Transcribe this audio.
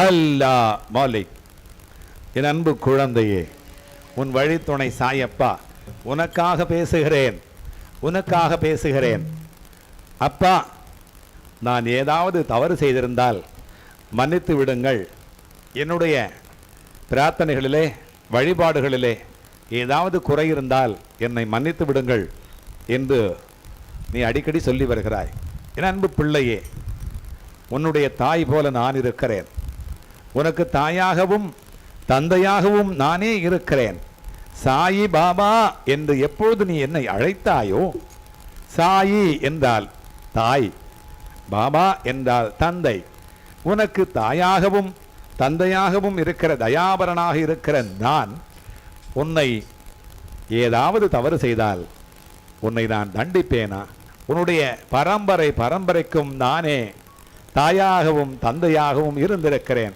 அல்லா மாலிக். என் அன்பு குழந்தையே உன் வழித்துணை சாயப்பா உனக்காக பேசுகிறேன் உனக்காக பேசுகிறேன். அப்பா நான் ஏதாவது தவறு செய்திருந்தால் மன்னித்து விடுங்கள். என்னுடைய பிரார்த்தனைகளிலே வழிபாடுகளிலே ஏதாவது குறை இருந்தால் என்னை மன்னித்து விடுங்கள் என்று நீ அடிக்கடி சொல்லி வருகிறாய். என் அன்பு பிள்ளையே உன்னுடைய தாய் போல நான் இருக்கிறேன். உனக்கு தாயாகவும் தந்தையாகவும் நானே இருக்கிறேன். சாயி பாபா என்று எப்பொழுது நீ என்னை அழைத்தாயோ சாயி என்றால் தாய் பாபா என்றால் தந்தை. உனக்கு தாயாகவும் தந்தையாகவும் இருக்கிற தயாபரனாக இருக்கிற நான் உன்னை ஏதாவது தவறு செய்தால் உன்னை நான் தண்டிப்பேனா? உன்னுடைய பரம்பரை பரம்பரைக்கும் நானே தாயாகவும் தந்தையாகவும் இருந்திருக்கிறேன்.